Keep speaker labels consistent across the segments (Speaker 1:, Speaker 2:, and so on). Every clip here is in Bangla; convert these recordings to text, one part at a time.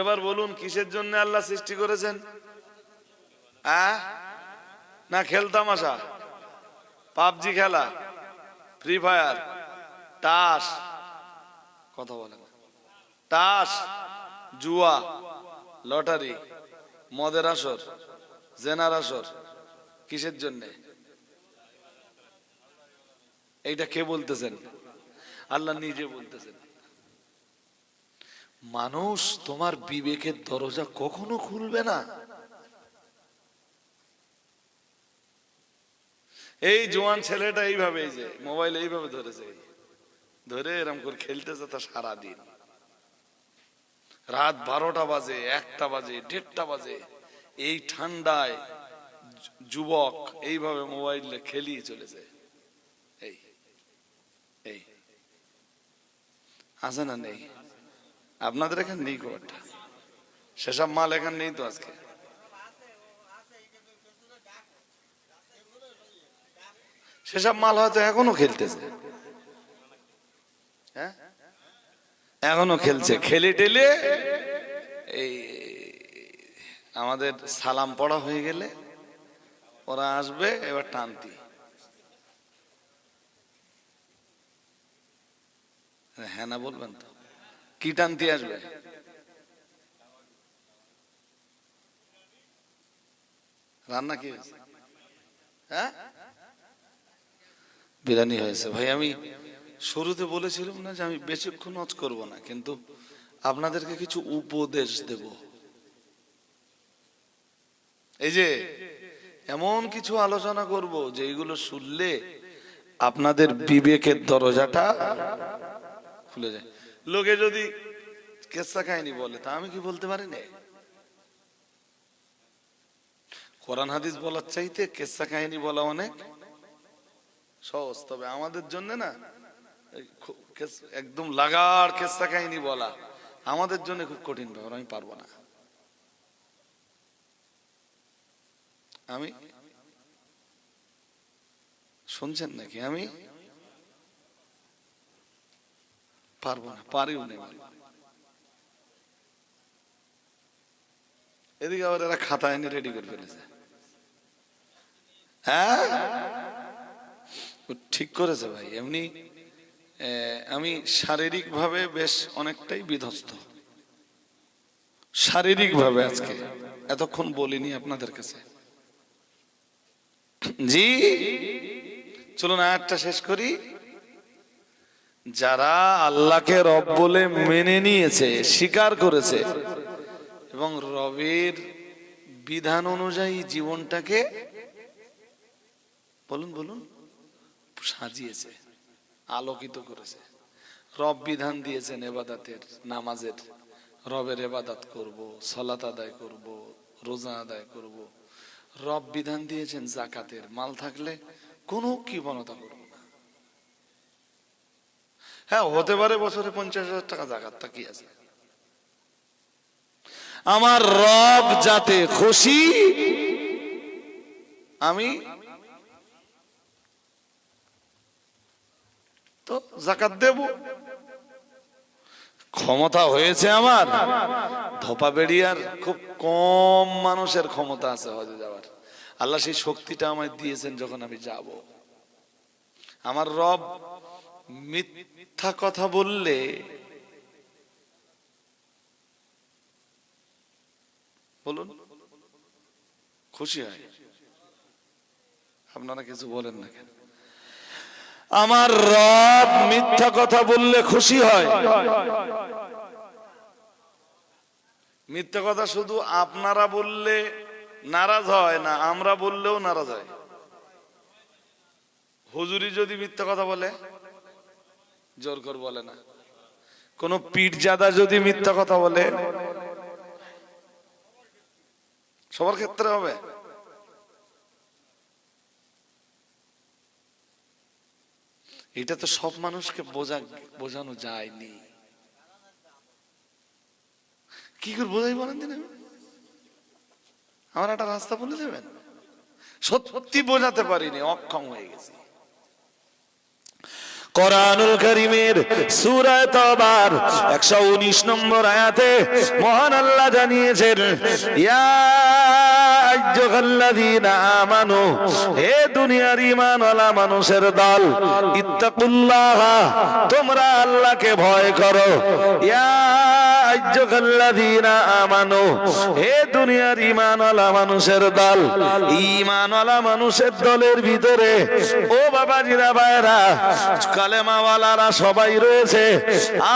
Speaker 1: এবার বলুন, কিসের জন্য আল্লাহ সৃষ্টি করেছেন? না খেলতামাশা পাবজি খেলা, ফ্রি ফায়ার, তাস, কথা বলেন। তাস, জুয়া, লটারি, মদের আসর, জেনার আসর, কিসের জন্যে? এইটা কে বলতেছেন? আল্লাহ নিজে বলতেছেন। মানুষ তোমার বিবেকের দরজা কখনো খুলবে না। এই জোয়ান ছেলেটা এইভাবে যে, মোবাইল এইভাবে ধরেছে। ধরে এরম করে খেলতেছে তা সারাদিন। রাত বারোটা বাজে, একটা বাজে, দেড়টা বাজে। এই ঠান্ডায় যুবক এইভাবে মোবাইল খেলিয়ে চলেছে। এই এই। আছে না নেই? আপনাদের এখানে নেই খুব একটা সেসব মাল এখানে নেই তো আজকে। সেসব মাল হয়তো এখনও খেলতেছে। হ্যাঁ? এখনও খেলছে। খেলে টেলে এই আমাদের সালাম পড়া হয়ে গেলে ওরা আসবে, এবার টানতি। হ্যাঁ না বলবেন তো। কি টানতি আসবে? রান্না কি হয়েছে? হ্যাঁ? বিরিয়ানি হয়েছে। ভাই, আমি শুরুতে বলেছিলাম না যে আমি বেশিক্ষণ নজ করব না, কিন্তু আপনাদেরকে কিছু উপদেশ দেব। এই যে, এমন কিছু আলোচনা করব যে শুনলে আপনাদের বিবেকের দরজাটা খুলে যায়। লোকে যদি কেসা কাহিনী বলে, তা আমি কি বলতে পারি না? কোরআন হাদিস বলার চাইতে কেসা কাহিনী বলা অনেক সহজ। তবে আমাদের জন্য না একদম লাগার কেসা কাহিনী বলা আমাদের জন্য খুব কঠিন ব্যাপার, আমি পারব না। আমি, শুনছেন নাকি? আমি পারব না পারিও না এদিকে আবার এরা খাতা এনে রেডি করে ফেলেছে। হ্যাঁ? ঠিক করেছে ভাই, এমনি আমি শারীরিক ভাবে বেশ অনেকটাই বিধ্বস্ত। শারীরিক ভাবে আজকে, এতক্ষণ বলিনি আপনাদের কাছে। জি? চলুন আয়াতটা শেষ করি। যারা আল্লাহকে রব বলে মেনে নিয়েছে, স্বীকার করেছে, এবং রবের বিধান অনুযায়ী জীবনটাকে, বলুন বলুন, সাজিয়েছে, আলোকিত করেছে। রব বিধান দিয়েছেন এবাদাতের, নামাজের। রবের এবাদাত করব, সলাত আদায় করব, রোজা আদায় করব। রব বিধান দিয়েছেন জাকাতের, মাল থাকলে কোনো কৃপণতা করব হ্যাঁ হতে পারে বছরে পঞ্চাশ হাজার টাকা জাকাত কি আছে? আমার রব যাতে খুশি, আমি তো জাকাত দেব। ক্ষমতা হয়েছে আমার, ধোপা বেড়িয়ার খুব কম মানুষের ক্ষমতা আছে হজে যাওয়ার। আল্লাহ সেই শক্তিটা আমায় দিয়েছেন যখন আমি যাব। আমার রব মিথ্যা কথা বললে বলুন, খুশি হয়। আপনারা কিছু বলেন না কেন? আমার রব মিথ্যা কথা বললে খুশি হয়। মিথ্যা কথা শুধু আপনারা বললে নারাজ হয় না, আমরা বললেও নারাজ হয়। হুজুরি যদি মিথ্যা কথা বলে জোর কর বলে না। কোন পীরজাদা যদি মিথ্যা কথা বলে, সবার ক্ষেত্রে হবে। এটা তো সব মানুষকে বোঝা, বোঝানো যায়নি। কি করে বোঝাই বলেন দিন আমার একটা রাস্তা বলে দেবেন। সত্যি বোঝাতে পারিনি, অক্ষম হয়ে গেছি।
Speaker 2: কোরআনুল করিমের সূরা তবার 119 নম্বর আয়াতে মহান আল্লাহ জানিয়েছেন আমানু, হে দুনিয়ার ঈমানওয়ালা মানুষের দল, ইত্তাকুল্লাহ, তোমরা আল্লাহকে ভয় করো। ইয়া ঈমানওয়ালা ঈমানওয়ালা সবাই রয়েছে।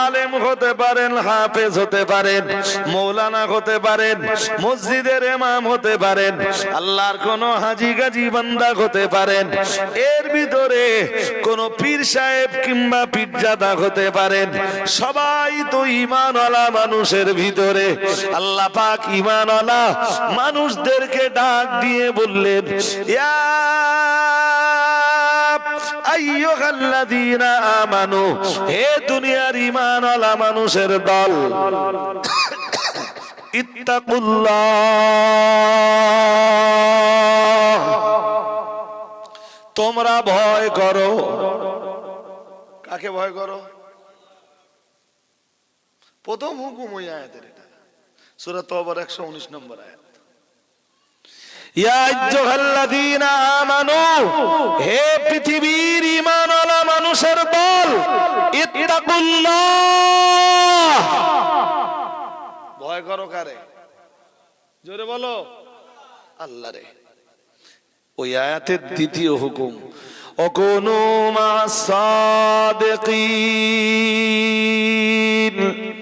Speaker 2: আলেম হতে পারেন, হাফেজ হতে পারেন, মৌলানা হতে পারেন, মসজিদের ইমাম হতে পারেন, আল্লাহর কোন হাজি গাজি বান্দা হতে পারেন। এর ভিতরে কোন পীর সাহেব কিংবা পীরজাদা হতে পারেন। সবাই তো ইমানওয়ালা মানুষের ভিতরে। আল্লাহ পাক ইমানওয়ালা মানুষদেরকে ডাক দিয়ে বললেন হে দুনিয়ার ঈমানওয়ালা মানুষের দল, ইত্তাকুল্লাহ। তোমরা ভয় করো। কাকে ভয় করো? প্রথম হুকুম ওই আয়াতের এটা। সূরা তওবার 119 নম্বর আয়াত। আইয়ুহাল্লাযীনা আমানু হে পৃথিবীর ঈমানওয়ালা মানুষের দল ভয় করো কারে? জোরে বলো। আল্লাহ রে। ওই আয়াতের দ্বিতীয় হুকুম অকোনো সাদিকিন।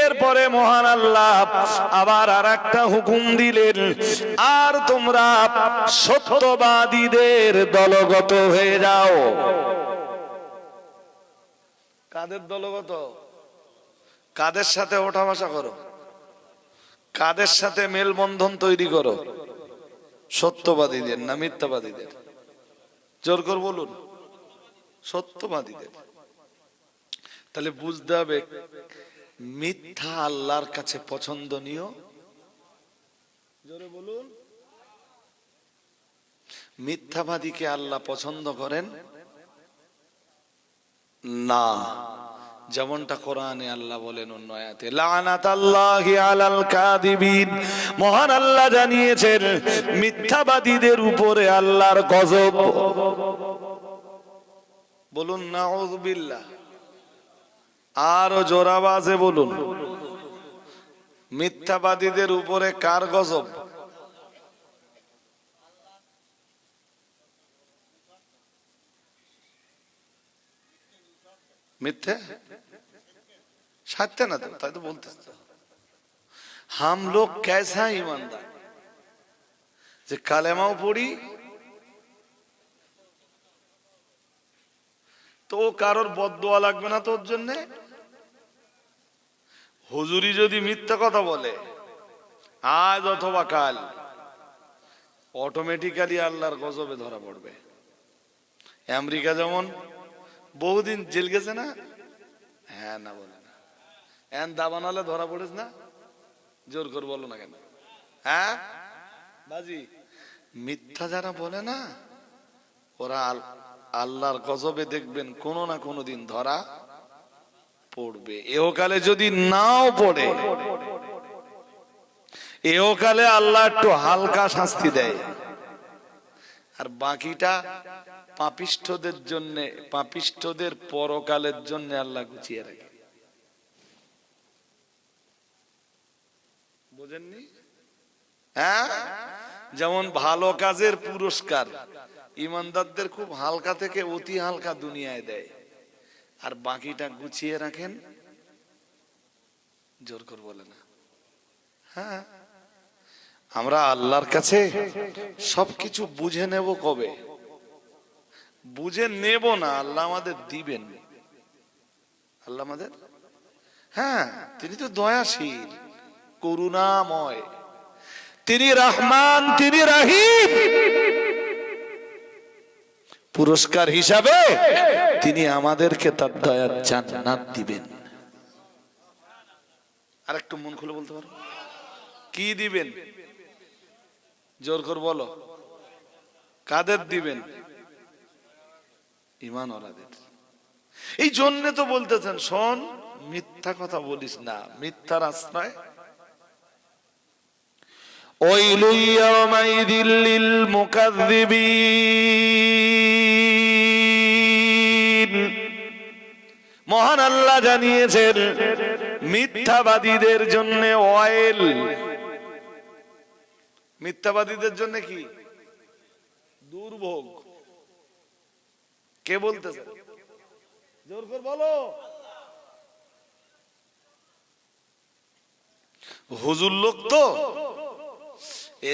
Speaker 2: এরপরে মহান আল্লাহ আবার আর একটা হুকুম দিলেন, আর তোমরা সত্যবাদীদের দলগত হয়ে যাও। কাদের দলগত? কাদের সাথে ওঠা বসা করো? কাদের সাথে মেলবন্ধন তৈরি করো? সত্যবাদীদের না মিথ্যাবাদীদের? জোর কর বলুন, সত্যবাদীদের। তাহলে বুঝতে হবে মিথ্যা আল্লাহর কাছে পছন্দনীয়? জোরে বলুন। মিথ্যাবাদীকে আল্লাহ পছন্দ করেন? না। যেমনটা কোরআনে আল্লাহ বলেন অন্য আয়াতে আলাল কাযিবিন। মহান আল্লাহ জানিয়েছেন, মিথ্যাবাদীদের উপরে আল্লাহর গজব। বলুন নাউযুবিল্লাহ আরও জোরাবাজে বলুন। মিথ্যাবাদীদের উপরে কার গজব? মিথ্যে? সাজতে না তো, তাই তো বলতে হাম লোক ক্যাসা ইমানদার? যে কালেমাও পড়ি, তো কারোর বদোয়া লাগবে না তোর জন্যে? হুজুরি যদি মিথ্যা কথা বলে, আজ অথবা কাল অটোমেটিক্যালি আল্লাহর গজবে ধরা পড়বে। আমেরিকা যেমন, বহুদিন জেল গেছে না? হ্যাঁ না বলে না। এন দাবানালে ধরা পড়েছ না? জোর করে বলো না কেন? হ্যাঁ? বাজি, মিথ্যা যারা বলে না, ওরা আল্লাহর গজবে দেখবেন কোনো না কোনো দিন ধরা পড়বে। এহকালে যদি নাও পড়ে, এহকালে আল্লাহ একটু হালকা শাস্তি দেয়। আর বাকিটা পাপিষ্ঠদের জন্য, পাপিষ্ঠদের পরকালের জন্য আল্লাহ গুছিয়ে রাখে। বুঝেননি? হ্যাঁ? যেমন ভালো কাজের পুরস্কার, ইমানদারদের খুব হালকা থেকে অতি হালকা দুনিয়ায় দেয়। আর বাকিটা গুছিয়ে রাখেন। জোর করে বলে না। হ্যাঁ আমরা আল্লাহর কাছে সবকিছু বুঝে নেব কবে? বুঝে নেব না, আল্লাহ আমাদের দিবেন। আল্লাহ আমাদের? হ্যাঁ তিনি তো দয়াশীল, করুণাময়। তিনি রহমান, তিনি রাহিম। পুরস্কার হিসাবে তিনি আমাদেরকে তার দয়ার জান্নাত দিবেন। আর একটু মন খুলে বলতে পারো? কি দিবেন? জোর করে বলো। কাদের দিবেন? ইমান ওরাদের
Speaker 1: এই জন্যে তো বলতেছেন শোন মিথ্যা কথা বলিস না মিথ্যার আশ্রয়
Speaker 2: ওই লুইয়া মাইদিল্লিল মুকাদ্দিবিন মহান আল্লাহ জানিয়েছেন, মিথ্যাবাদীদের জন্য অয়েল
Speaker 1: মিথ্যাবাদীদের জন্য কি? দুর্ভোগ। কে বলতেছে? জোর করে বলো। হুজুর লোক তো।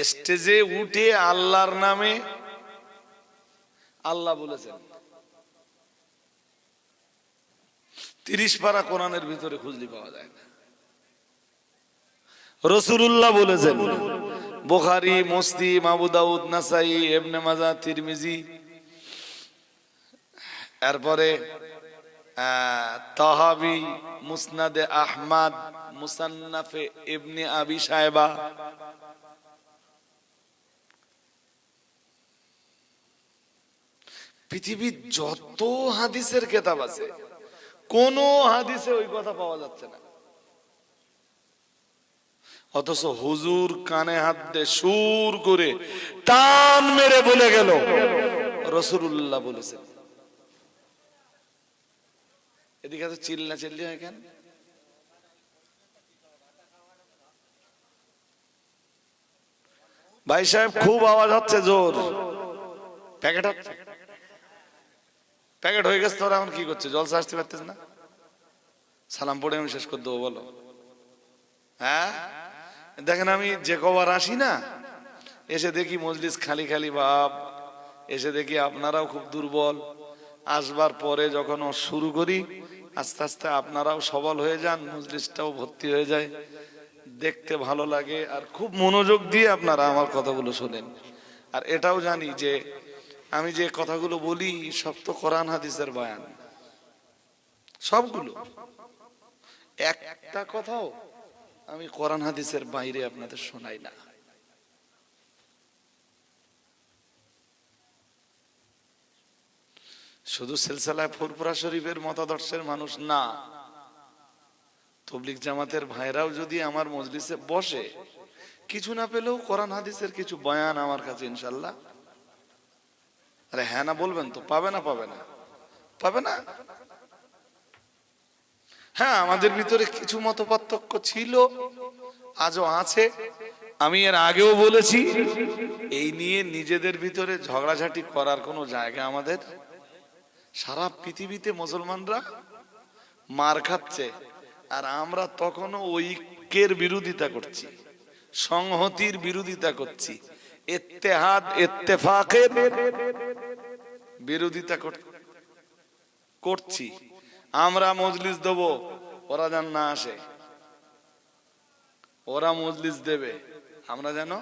Speaker 1: স্টেজে উঠে আল্লাহর নামে আল্লাহ বলেছেন। তিরিশ পারা কোরআনের ভিতরে খুঁজলি পাওয়া যায় না। রসুল্লাহ বলেছেন, বুখারি, মুসলিম, আবু দাউদ, নাসাই এবনে মাজা তিরমিজি। এরপরে তাহাবি, মুসনাদে আহমাদ, মুসান্নাফে ইবনে আবি সাহেবা পৃথিবীর যত হাদিসের কেতাব আছে কোন হাদিসে ওই কথা পাওয়া যাচ্ছে না। অথচ হুজুর কানে হাত দিয়ে সুর করে টান মেরে বলে গেল। রসুল্লাহ বলেছেন এদিকে তো চিল্লা চিল্লি হয় কেন? ভাই সাহেব, খুব আওয়াজ হচ্ছে জোর। প্যাকেট হচ্ছে। প্যাকেট হয়ে গেছে, তোরা এখন কি করছে জলসা আসতে পারতেছ না? সালাম পড়ে আমি শেষ করে দেবো, বলো। হ্যাঁ? দেখেন আমি যে কবার আসি না, এসে দেখি মজলিস খালি খালি ভাব এসে দেখি আপনারাও খুব দুর্বল। আসবার পরে যখন শুরু করি, আস্তে আস্তে আপনারাও সবল হয়ে যান, মজলিসটাও ভর্তি হয়ে যায়। দেখতে ভালো লাগে আর খুব মনোযোগ দিয়ে আপনারা আমার কথাগুলো শোনেন। আর এটাও জানি যে আমি যে কথাগুলো বলি, সব তো কোরআন, হাদিসের বয়ান। সবগুলো। একটা কথাও আমি কোরআন, হাদিসের বাইরে আপনাদের শোনাই না। শুধু সিলসিলায় ফুরফুরা শরীফের মতাদর্শের মানুষ না তবলিক জামাতের ভাইরাও যদি আমার মজলিসে বসে, কিছু না পেলেও কোরআন, হাদিসের কিছু বয়ান আমার কাছে ইনশাল্লাহ আরে হ্যাঁ না বলবেন তো, পাবে না পাবে না। পাবে না? হ্যাঁ আমাদের ভিতরে কিছু মত পার্থক্য ছিল, আজও আছে। আমি এর আগেও বলেছি, এই নিয়ে নিজেদের ভিতরে ঝগড়াঝাটি করার কোনো জায়গা আমাদের সারা পৃথিবীতে মুসলমানরা মার খাচ্ছে, আর আমরা তখনও ঐক্যের বিরোধিতা করছি, সংহতির বিরোধিতা করছি। এত্তেহাদ এত্তেফাকের বিরোধিতা কর- করছি। আমরা মজলিস দেব, ওরা যেন না আসে। ওরা মজলিস দেবে। আমরা যেন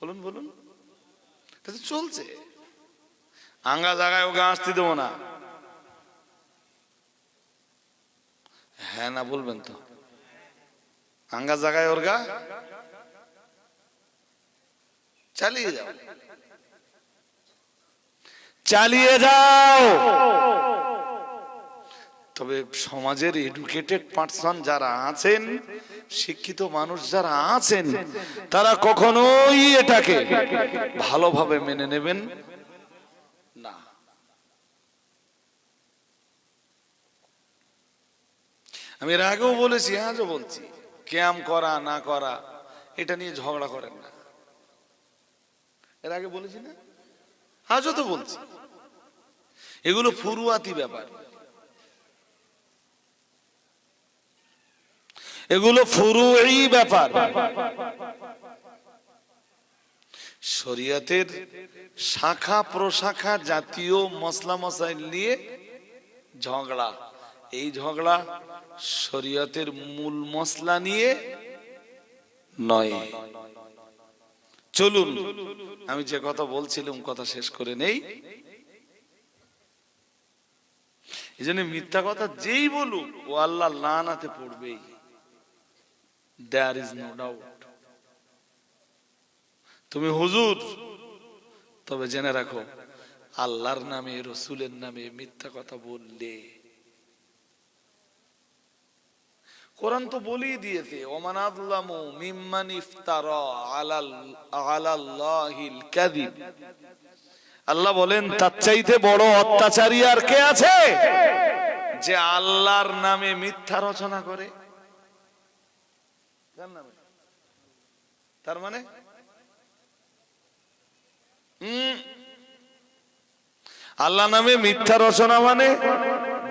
Speaker 1: বলুন বলুন। চলছে। আঙ্গা জায়গায় ওকে আসতে দেবো না। হ্যাঁ না, বলবেন তো। আঙ্গা জায়গায় ওর গা চালিয়ে যাও। চালিয়ে যাও। তবে সমাজের এডুকেটেড পার্সন যারা আছেন শিক্ষিত মানুষ যারা আছেন তারা কখনোই এটাকে ভালোভাবে মেনে নেবেন না। আমি এর আগেও বলেছি আজও বলছি ক্যাম করা না করা এটা নিয়ে ঝগড়া করেন না। এর আগে বলেছি না? আজও তো বলছি। এগুলো ফুরুয়াতি ব্যাপার। এগুলো ফুরুই ব্যাপার। শরিয়াতের শাখা প্রশাখা জাতীয় মশলা মশাইল নিয়ে ঝগড়া। এই ঝগড়া শরিয়তের মূল মশলা নিয়ে নয়। চলুন, আমি যে কথা বলছিলাম, কথা শেষ করে নেই। এই জন্য মিথ্যা কথা যেই বলুক, ও আল্লাহ লানাতে পড়বেই। দেয়ার ইজ নো ডাউট তুমি হুজুর, তবে জেনে রাখো, আল্লাহর নামে, রসুলের নামে মিথ্যা কথা বললে। কোরআন তো বলেই দিয়েছে, ওমান মিম্মান আলাল, আলাল্লাহিল কাযিব। আল্লাহ বলেন, তার চাইতে বড় অত্যাচারী আর কে আছে? যে আল্লাহর নামে মিথ্যা রচনা করে। তার মানে? আল্লাহ নামে মিথ্যা রচনা মানে?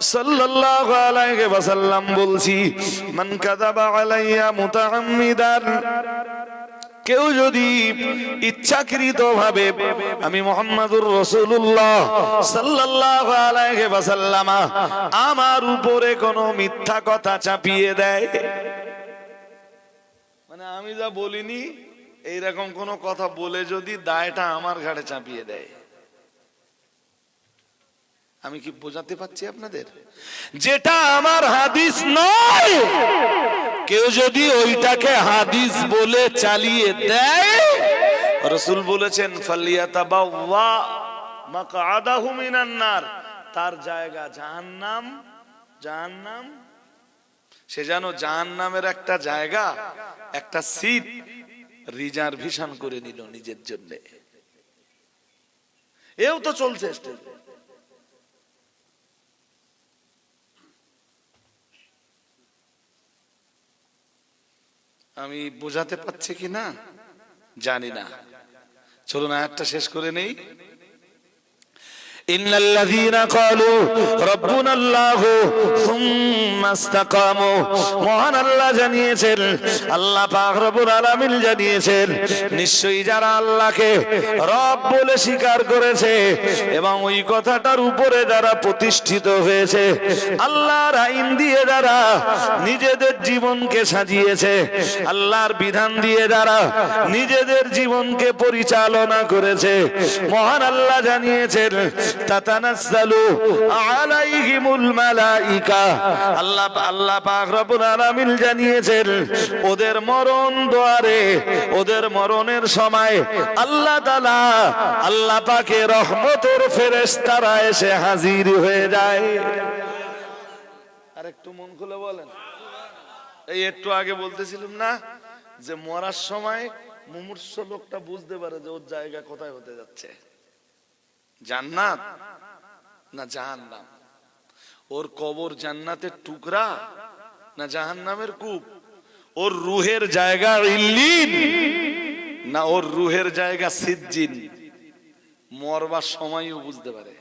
Speaker 1: সাল্লাল্লাহু আলাইহি ওয়াসাল্লাম বলছি, মান কাযাবা আলাইয়া মুতাআম্মিদান। কেউ যদি ইচ্ছাকৃত ভাবে আমি মোহাম্মদুর রসুল্লাহ সাল্লাল্লাহু আলাইহি ওয়াসাল্লাম, আমার উপরে কোনো মিথ্যা কথা চাপিয়ে দেয়? মানে আমি যা বলিনি, এইরকম কোন কথা বলে যদি দায়টা আমার ঘাড়ে চাপিয়ে দেয়? আমি কি বোঝাতে পারছি আপনাদের? যেটা আমার হাদিস নয়, কেউ যদি ওইটাকে হাদিস বলে চালিয়ে দেয়, রসুল বলেছেন তার জায়গা জাহান্নাম জাহান্নাম। সে যেন জাহান্নামের একটা জায়গা, একটা সিট রিজার্ভেশন করে নিল নিজের জন্য। এও তো চলছে। স্টেজে আমি বোঝাতে পারছি কি না? জানি না। চলুন আয়াতটা শেষ করে নেই। إن الذين قالوا ربنا الله ثم استقاموا মহান আল্লাহ জানিয়েছেন আল্লাহ পাক রব্বুল আলামিন জানিয়েছেন নিশ্চয়ই যারা আল্লাহকে রব বলে স্বীকার করেছে এবং ওই কথাটার উপরে যারা প্রতিষ্ঠিত হয়েছে আল্লাহর আইন দিয়ে যারা নিজেদের জীবনকে সাজিয়েছে আল্লাহর বিধান দিয়ে যারা নিজেদের জীবনকে পরিচালনা করেছে মহান আল্লাহ জানিয়েছেন আলাইহিমুল মালাইকা। আল্লাহ আল্লাহ পাক রব্বুল আলামিন জানিয়েছেন, ওদের মরণ দুয়ারে, ওদের মরণের সময় আল্লাহ তাআলা আল্লাহ রহমতের ফেরেশতারা এসে হাজির হয়ে যায়। আর একটু মন খুলে বলেন। এই একটু আগে বলতেছিলাম না যে মরার সময় মুমূর্ষ লোকটা বুঝতে পারে যে ওর জায়গা কোথায় হতে যাচ্ছে। জান্নাত না জাহান্নাম? ওর কবর জান্নাতের টুকরা না জাহান্নামের কূপ? ওর রুহের জায়গা ইল্লিন না ওর রুহের জায়গা সিজ্জিন? মরবার সময়ও বুঝতে পারে।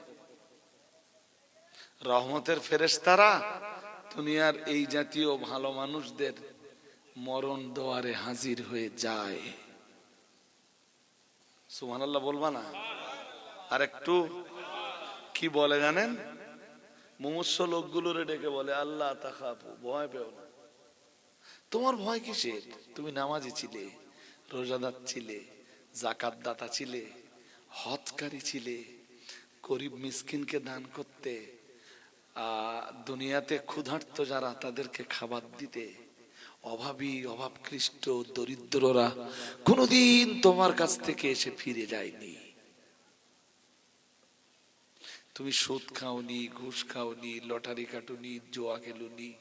Speaker 1: রহমতের ফেরেশতারা দুনিয়ার এই জাতীয় ভালো মানুষদের মরণ দোয়ারে হাজির হয়ে যায়। সুবহানাল্লাহ বলবা না? আর একটু কি বলে জানেন? মুমূর্ষ লোকগুলোরে ডেকে বলে, আল্লাহ তাকাপু ভয় পেও না। তোমার ভয় কিসের? তুমি নামাজি ছিলে, রোজাদার ছিলে জাকাত দাতা ছিলে হজকারী ছিলে, গরিব মিসকিনকে দান করতে দুনিয়াতে ক্ষুধার্ত যারা তাদেরকে খাবার দিতে, অভাবী, অভাবকৃষ্ট, দরিদ্ররা কোনোদিন তোমার কাছ থেকে এসে ফিরে যায়নি। তুমি সুদ খাওনি, ঘুষ খাওনি, লটারি কাটুনি, জোয়া খেলুনি।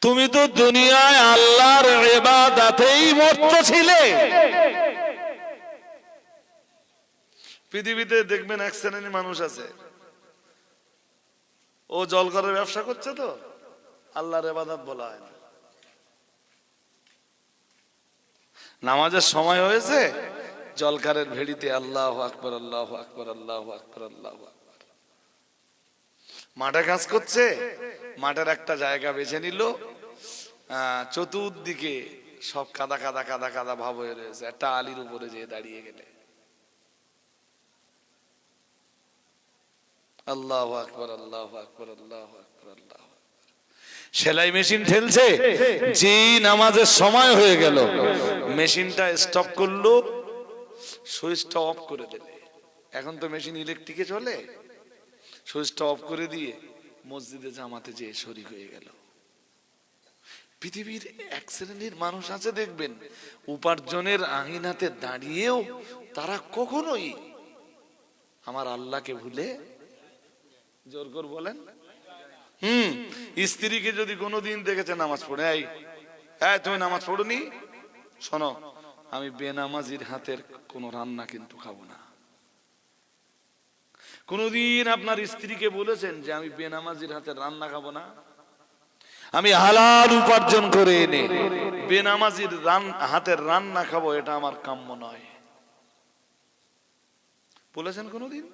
Speaker 1: তুমি তো দুনিয়ায় আল্লাহর এবাদাতেই মত্ত ছিলে। পৃথিবীতে দেখবেন এক শ্রেণির মানুষ আছে। ও জল করার ব্যবসা করছে তো, আল্লাহর এবাদাত বলা হয় না। নামাজের সময় হয়েছে জলকারের ভেড়িতে আল্লাহ আকবর আল্লাহ আকবর আল্লাহ আকবর আল্লাহ আকবর। মাঠে কাজ করছে, মাঠের একটা জায়গা বেছে নিল চতুর্দিকে সব কাদা কাদা কাদা কাদা ভাব হয়ে রয়েছে, একটা আলির উপরে যেয়ে দাঁড়িয়ে গেলে। আল্লাহ আকবর আল্লাহ আকবর আল্লাহ আকবর, আল্লাহ
Speaker 2: সেলাই মেশিন ঠেলছে, যেই নামাজের সময় হয়ে গেল, মেশিনটা স্টপ করল
Speaker 1: সুইচটা অফ করে দিলে। এখন তো মেশিন ইলেকট্রিকে চলে। সুইচটা অফ করে দিয়ে মসজিদে, জামাতে যেয়ে শরিক হয়ে গেল। পৃথিবীর এক শ্রেণির মানুষ আছে, দেখবেন, উপার্জনের আঙিনাতে দাঁড়িয়েও তারা কখনোই আমার আল্লাহকে ভুলে জোর কর বলেন। হুম, স্ত্রীকে যদি কোনোদিন দেখেছে নামাজ পড়ে এই তুমি নামাজ পড়ুনি? শোনো আমি বেনামাজির হাতের কোনো রান্না কিন্তু খাব না। কোনদিন আপনার স্ত্রীকে বলেছেন যে আমি বেনামাজির হাতের রান্না খাব না।
Speaker 2: আমি হালাল উপার্জন করে এনে
Speaker 1: বেনামাজির হাতের রান্না খাব, এটা আমার কাম্য নয়। বলেছেন কোনদিন?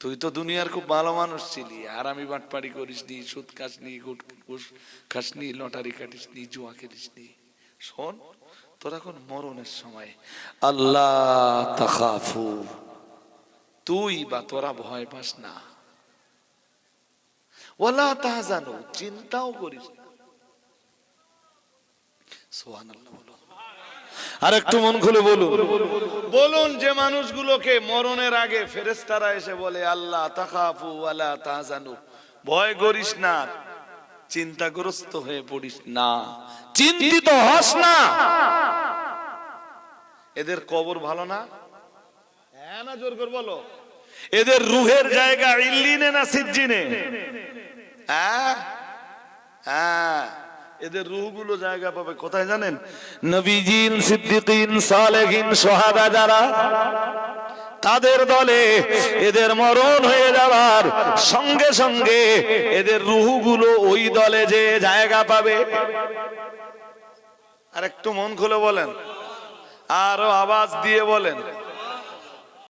Speaker 1: তুই তো দুনিয়ার খুব ভালো মানুষ ছিলি, আর আমি বাটপাড়ি করিস নি সুদ খাসনি, গুট খাসনি, লটারি কাটিস নি জুয়া খেলিস নি শোন তোর এখন মরণের সময়। আল্লাহ তাখাফু। তুই বা তোরা ভয় পাস না। ওয়ালা তাহজানু চিন্তাও করিস না। সুবহানাল্লাহ বলো
Speaker 2: আর একটু মন খুলে বলুন।
Speaker 1: বলুন যে মানুষগুলোকে মরণের আগে ফেরেস্তারা এসে বলে আল্লাহ তাকাফু ওয়ালা তাহজানু। ভয় করিস না। চিন্তাগ্রস্ত হয়ে পড়িস না।
Speaker 2: চিন্তিত হস না।
Speaker 1: এদের কবর ভালো না? হ্যাঁ না জোর করে বলো।
Speaker 2: এদের রুহের জায়গা ইল্লিনে না সিজ্জিনে?
Speaker 1: হ্যাঁ? হ্যাঁ। এদের রুহগুলো জায়গা পাবে কোথায় জানেন?
Speaker 2: নবীজিন সিদ্দিকিন সালেহিন সোহাদা যারা। তাদের দলে এদের মরণ হয়ে যাওয়ার সঙ্গে সঙ্গে এদের রুহুগুলো ওই দলে যে জায়গা পাবে।
Speaker 1: আর একটু মন খুলে বলেন, আরও আওয়াজ দিয়ে বলেন।